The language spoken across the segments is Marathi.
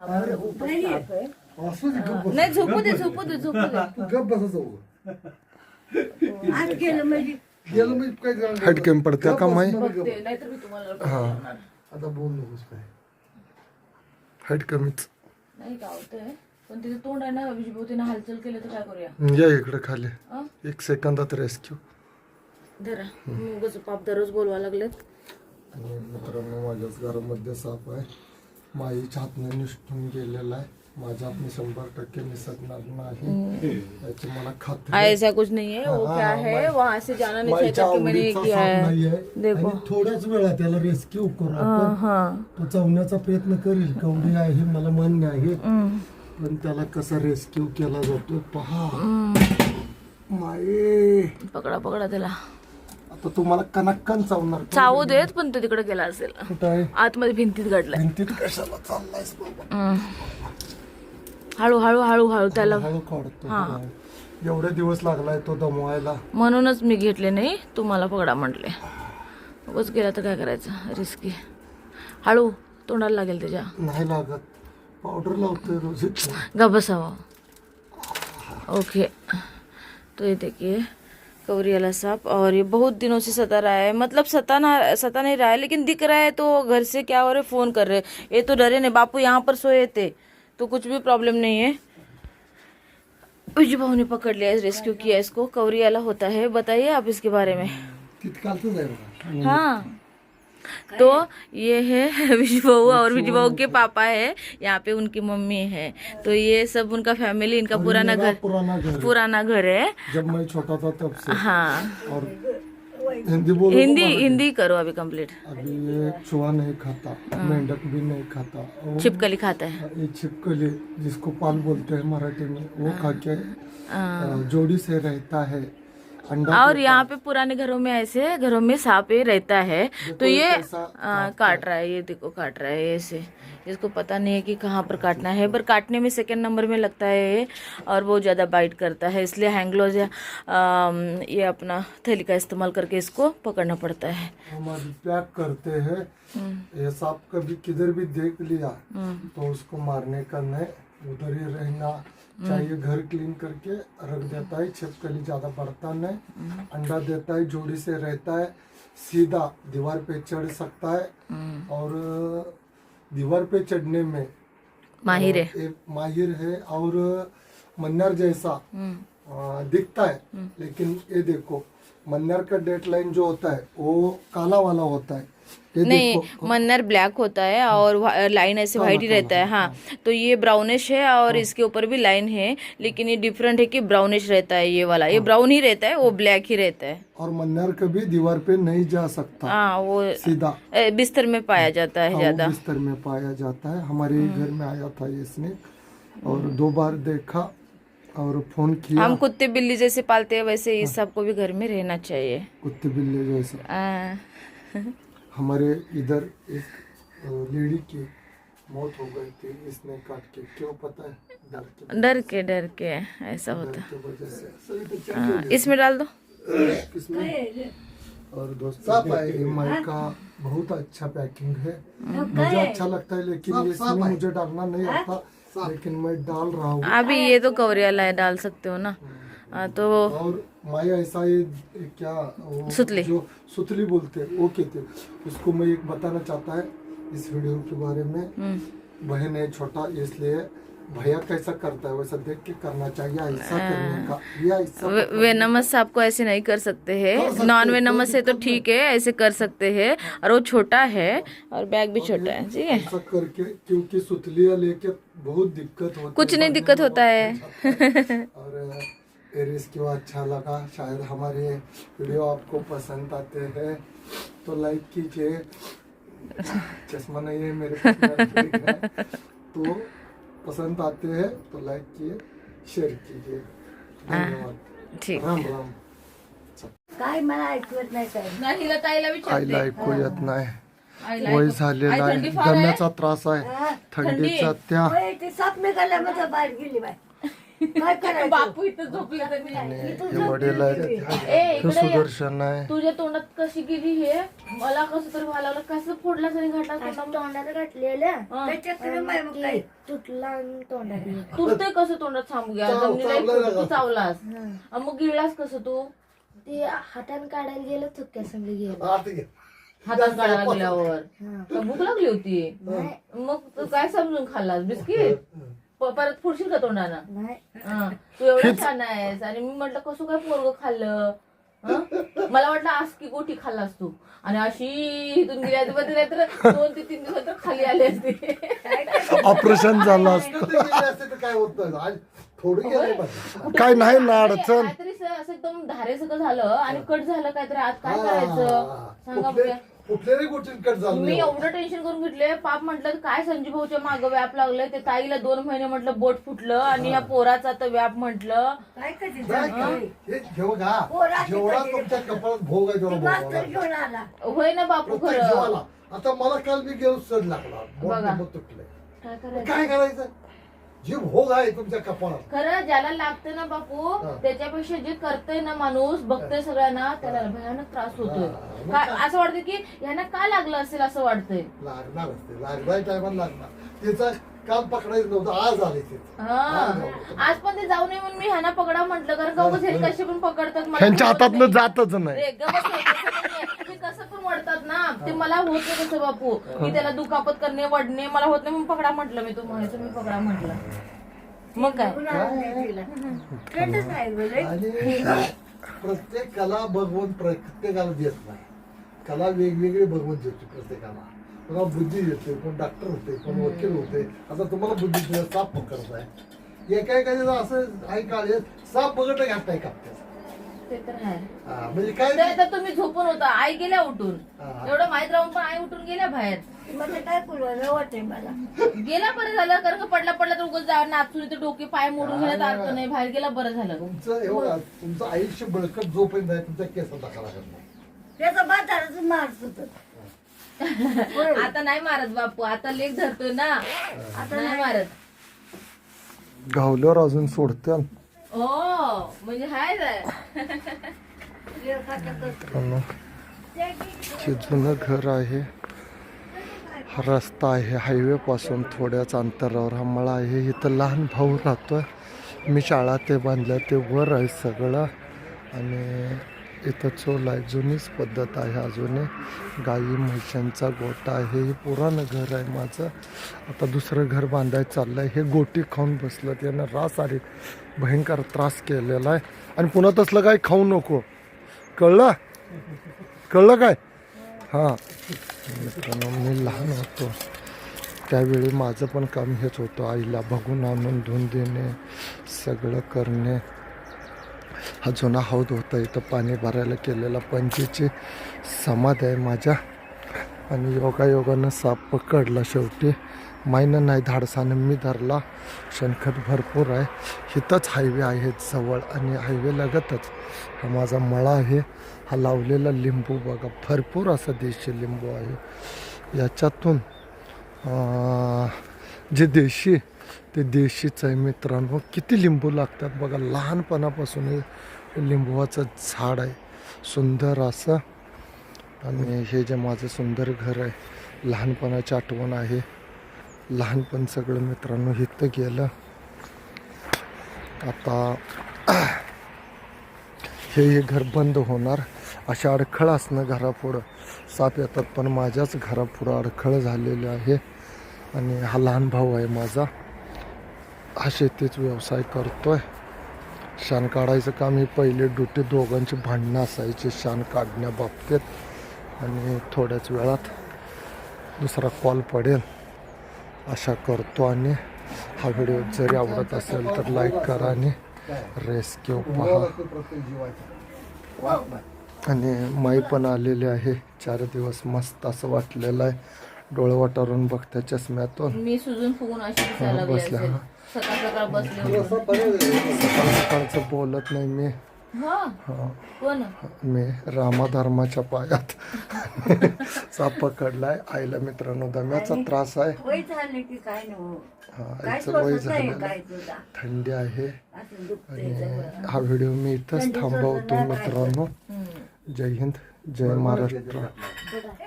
असं ते गप्प बस. नाही झोपू दे झोपू दे झोपू दे. गप्प बसा जाऊ. आज गेलं म्हणजे गेलं म्हणजे काय झालं? हाईट कमी पडते का माई? गप्प. नाहीतर मी तुम्हाला हा. आता बोल नकोस काय. नाही पण तिथे तोंड आहे ना हालचाल केलं तर काय करूया? या इकडे खाली. अं? एक सेकंदात रेस्क्यू. धरा. उगाच पाप दररोज बोलवा लागलेत. आणि मित्रांनो माझ्याच घरामध्ये साप आहे. माईच्या हातनं निष्ठून गेलेला आहे. माझ्या हातने शंभर टक्के निसटणार नाही. याची मला खात्री आहे. ऐसा कुछ नहीं है वो हाँ, क्या हाँ, है वहाँ से जाना नहीं चाहिए माईच्या करके मैंने आवडीचा किया साप है. नाहीये देखो. आणि थोड्याच वेळा त्याला रेस्क्यू करू हाँ, आपण. हाँ. तो चावण्याचा प्रयत्न करील. कवडी आहे मला मान्य आहे. हम्म, पण त्याला कसा रेस्क्यू केला जातो पहा. माये. पकडा पकडा त्याला. आता तुम्हाला कनक्कन चावणार चावू देत पण तो तिकडे गेला असेल. कुठं आहे? आतमध्ये भिंतीत गाडलाय भिंतीत कशाला चाललायस बाबा. हळू हळू हळू हळू त्याला हळू काढतो. हा. एवढे दिवस लागलाय तो दमवायला. म्हणूनच मी घेतले नाही तुम्हाला पकडा म्हटले. उगाच गेला तर काय करायचं? रिस्की हळू तोंडाला लागेल त्याच्या नाही लागत. पावडर लावतोय रोज गा बसावा ओके तो ये देखिए वाला साहब और ये बहुत दिनों से सता रहा है। मतलब सता ना सता नहीं रहा है लेकिन दिख रहा है तो घर से क्या हो रहे फ़ोन कर रहे ये तो डरे नहीं बापू यहाँ पर सोए थे तो कुछ भी प्रॉब्लम नहीं है। उज भाऊ ने पकड़ लिया रेस्क्यू किया इसको कवरी वाला होता है बताइए आप इसके बारे में। हाँ। तो ये है विजू बहू और विजू बहू के पापा है यहाँ पे उनकी मम्मी है। तो ये सब उनका फैमिली इनका पुराना घर पुराना घर पुराना घर है। जब मैं छोटा था तब से। हाँ। और हिंदी बोलो हिंदी हिंदी करो अभी कंप्लीट अभी ये चूहा नहीं खाता मेंढक भी नहीं खाता। छिपकली खाता है। ये छिपकली जिसको पाल बोलते हैं मराठी में वो खा के हाँ। जोड़ी से रहता है। और यहाँ पे पुराने घरों में ऐसे घरों में सांप ही रहता है। तो ये आ, काट रहा है ये देखो काट रहा है ऐसे। इसको पता नहीं है कि कहाँ पर काटना है पर काटने में सेकंड नंबर में लगता है ये और बहुत ज़्यादा बाइट करता है इसलिए हैंगलोज या ये अपना थैली का इस्तेमाल करके इसको पकड़ना पड़ता है। हम पैक करते हैं। ये सांप कभी किधर भी देख लिया तो उसको मारने का नहीं उधर ही रहना। चाहिए घर क्लीन करके रख देता है छिपकली ज़्यादा बढ़ता नहीं अंडा देता है जोड़ी से रहता है सीधा दीवार पे चढ़ सकता है। और दीवार पे चढ़ने में माहिर है। एक माहिर है और मन्नर जैसा दिखता है। लेकिन ये देखो मन्नर का डेट लाइन जो होता है वो काला वाला होता है। नहीं मन्नर ब्लैक होता है और लाइन ऐसे व्हाइट ही रहता है हाँ। तो ये ब्राउनिश है और इसके ऊपर भी लाइन है लेकिन ये डिफरेंट है कि ब्राउनिश रहता है ये वाला। ये ब्राउन ही रहता है वो ब्लैक ही रहता है। और मन्नर कभी दीवार पे नहीं जा सकता। हाँ वो सीधा। बिस्तर में पाया जाता है हाँ, ज़्यादा। बिस्तर में पाया जाता है। हमारे घर में आया था ये स्नेक और दो बार देखा और फ़ोन किया। हम कुत्ते बिल्ली जैसे पालते हैं वैसे इस सबको भी घर में रहना चाहिए। कुत्ते बिल्ली जैसा। हमारे इधर एक लेडी की मौत हो गई थी इसने काट के क्यों पता है? डर के डर के डर के ऐसा होता। सही तो हाँ, इसमें डाल दो। और दोस्तों का बहुत अच्छा पैकिंग है। मुझे अच्छा लगता है लेकिन इसमें मुझे डालना नहीं आता लेकिन मैं डाल रहा हूँ। अभी ये तो कवरियाला है डाल सकते हो ना? हाँ, तो और माया ऐसा ये क्या वो सुतली। जो सुतली बोलते हैं वो कहते उसको मैं एक बताना चाहता है इस वीडियो के बारे में। हम्म, बहन है छोटा इसलिए भैया कैसा करता है वैसा देख के करना चाहिए ऐसा करने का ये ऐसा वे- वेनमस आपको ऐसे नहीं कर सकते हैं। नॉन वेनमस है तो ठीक है ऐसे कर सकते हैं। और वो छोटा है और बैग भी छोटा है ठीक है? ऐसा करके क्योंकि सुतलिया लेके बहुत दिक्कत होती कुछ नहीं दिक्कत होता है। और एरिस क्यों अच्छा लगा? शायद हमारे वीडियो आपको पसंद आते हैं। तो लाइक कीजिए। चश्मा नहीं है मेरे है। तो पसंद आते हैं तो लाइक किए शेयर कीजिए। धन्यवाद। ठीक राम राम। काय मला ऐकवत नाही काय नाही ताईला आईला ऐकू येत नाही. वय झालेला आहे. दम्याचा त्रास आहे. थंडीचा त्या साप बाहेर गेली बाय काय करायचं? बापू इथं झोपले तर मी आणि हे वडील आहेत. ए हे इकडे ये. सुदर्शन आहे. तुझ्या तोंडात कशी गेली हे? मला कसं तरी व्हायला लागलं. कसं फोडला तरी घातला असं तोंडात घातलेलं. तुटला आणि तोंडात गेलं. तुटतंय कसं तोंडात सांगू घ्या? चाव- जमिनीला एक चावलास. हं. आणि मग गिळलास कसं तू? ते हाताने काढायला गेलं थुक्या संग गेलं. हातात काढायला गेल्यावर. हं. भूक लागली होती? मग तू काय समजून खाल्लास? बिस्किट? परत फुडशील का तोंडानं? नाही. हं. तू एवढा छान आहेस. आणि मी म्हटलं कसं काय पोरग खाल्लं? हं? मला वाटलं आसकी गोटी खाल्लास तू. आणि अशी इथून गेल्या तर दोन ते तीन दिवसात तर खाली आली असते? ऑपरेशन झालं असतं. तिकडे गेले असते तर काय होत? नाही आज थोडं गेले पाहिजे काय नाही ना अडचण. काहीतरी असं एकदम धारेसकं झालं आणि कट झालं काहीतरी. आज काय हा. करायचं? सांगा कुठले- बघूया कुठल्याही गोष्टी कट झालं मी नाही. एवढं टेन्शन करून घेतले पाप म्हटलं काय संजीव भाऊच्या मागं व्याप लागलं ते ताईला दोन महिने म्हटलं बोट फुटलं आणि या पोराचा तर व्याप म्हटलं. काय? नाही? हे पोराची जेवढा कधी- तुमच्या कपाळात भोग आहे ते तेवढा मास्तर भोगावा. घेऊन आला. होय ना बापू प्रत्येक खरं. जीवाला. आता मला काल मी गेलो सड लागला. बोट बघा. नंबर तुटले काय करायचं? काय करायचं? जे भोग आहे तुमच्या कपाळात. खरं ज्याला लागतं ना बापू हा. त्याच्यापेक्षा जे करतय ना माणूस बघतय सगळ्यांना त्याला भयानक त्रास होतोय. हा, मग काय? असं वाटतं की ह्यांना का लागलं असेल असं वाटतंय? लागणार असते. लागणार टायमाला लागणार. त्याचा काल पकडायचं नव्हतं आज आले ते हा. आज पण ते जाऊ नये म्हणून मी ह्यांना पकडा म्हटलं. कारण का उगाच हे कसे पण पकडतात मला हातातनं. जातच नाही. रे, गप्प बस, तसं नाहीये. ते कसं पण वडतात ना ते मला होत नाही कसं बापू. मी त्याला दुखापत करणे वडणे मला होत नाही. म्हणून पकडा म्हटलं मी तो म्हणायचं मी पकडा म्हटलं. मग काय? नाही बोलले. आणि प्रत्येक कला भगवंत प्रत्येकाला देत नाही. कला वेगवेगळी भगवंत देतो प्रत्येकाला. कोणाला बुद्धी देते कोण डॉक्टर होते कोण वकील होते. आता तुम्हाला बुद्धी दिलं साप पकडताय. एका एखाद्याचं असं आहे काळे साप पकडता घातलाय कापते. ते तर आहे. म्हणजे काय ते तर तुम्ही झोपून होता आई गेल्या उठून. हा. एवढं माहीत राहून पण आई उठून गेल्या बाहेर. मला काय पुरवलं मला? गेला बरं झालं कारण का पडला पडला तर उगाच जा नाचून इथे डोके पाय मोडून घेण्यात अर्थ नाही बाहेर गेला बरं झालं. तुमचं एवढं तुमचं आयुष्य बळकट जोपर्यंत आहे तुमच्या केसात दाखवा लागत नाही. त्याचा बाजाराचं मारत होत आता नाही मारत बापू आता लेख धरतोय ना. आता नाही मारत. गावल्यावर अजून सोडत्या हो म्हणजे हाय रे. हे जुनं घर आहे. हा रस्ता आहे. हायवे पासून थोड्याच अंतरावर हा मळा आहे. इथं लहान भाऊ राहतोय. मी शाळा ते बांधलं ते वर आहे सगळं. आणि इथं चोल आहे. जुनीच पद्धत आहे. अजूनही गाई म्हैशांचा गोटा आहे. हे पुराणं घर आहे माझं. आता दुसरं घर बांधायचं चाललं आहे हे गोटी खाऊन बसलं. त्यानं रास आली भयंकर त्रास केलेला आहे. आणि पुन्हा तसलं काही खाऊ नको. कळलं? कळलं काय? हां. मित्रांनो मी लहान होतो. त्यावेळी माझं पण काम हेच होतं. आईला बघून आणून धुवून देणे सगळं करणे. हा जुना हौद होता. इथं पाणी भरायला केलेला पंचीची समाधी आहे माझ्या. आणि योगायोगानं साप पकडला शेवटी. मायनं नाही धाडसानं मी धरला. शेणखत भरपूर आहे. इथंच हायवे आहे जवळ आणि हायवे लगतच. हा माझा मळा आहे. हा लावलेला लिंबू बघा. भरपूर असा देशी लिंबू आहे. याच्यातून जे देशी ते देशीच आहे मित्रांनो. किती लिंबू लागतात बघा. लहानपणापासून हे लिंबूचं झाड आहे. सुंदर असं. आणि हे जे माझं सुंदर घर आहे लहानपणाची आठवण आहे. लहानपण सगळं मित्रांनो इथं गेलं. आता हे हे घर बंद होणार. अशा अडखळ असणं घरापुढं साप येतात पण माझ्याच घरापुढं अडखळ झालेलं आहे. आणि हा लहान भाऊ आहे माझा. हा शेतीच व्यवसाय करतोय. शान काढायचं काम ही पहिले ड्युटी दोघांची भांडणं असायची शान काढण्याबाबतीत. आणि थोड्याच वेळात दुसरा कॉल पडेल. अशा करतो आणि हा व्हिडिओ जरी आवडत असेल तर लाईक करा आणि रेस्क्यू पहा. आणि माई पण आलेली आहे. चार दिवस मस्त असं वाटलेलं आहे. डोळे वाटारून बघत्या चष्म्यातून. बसल्या. सकाळ सकाळ बसले सकाळचं बोलत नाही मी. हो? कोण? मी रामाधर्माच्या पायात. साप पकडलाय. आईला मित्रांनो दम्याचा त्रास आहे. वय झालं हा, आईचं वय थंडी आहे. आणि. हा व्हिडिओ मी इथंच थांबवतो मित्रांनो. जय हिंद जय महाराष्ट्र.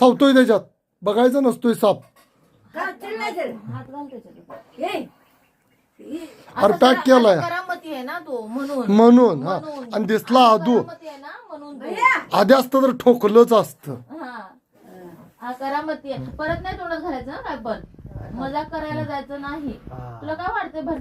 धावतोय त्याच्यात. बघायचा नसतोय साप. अरे पॅक केलाय. करामती आहे ना तो म्हणून. म्हणून हा. आणि दिसला आदू करामती आहे ना म्हणून तो. आधी असतं तर ठोकलंच असतं. हा. हा करामती आहे. परत नाही तोंडात घालायचं काय पण मजाक करायला जायचं नाही. तुला काय वाटतंय? भर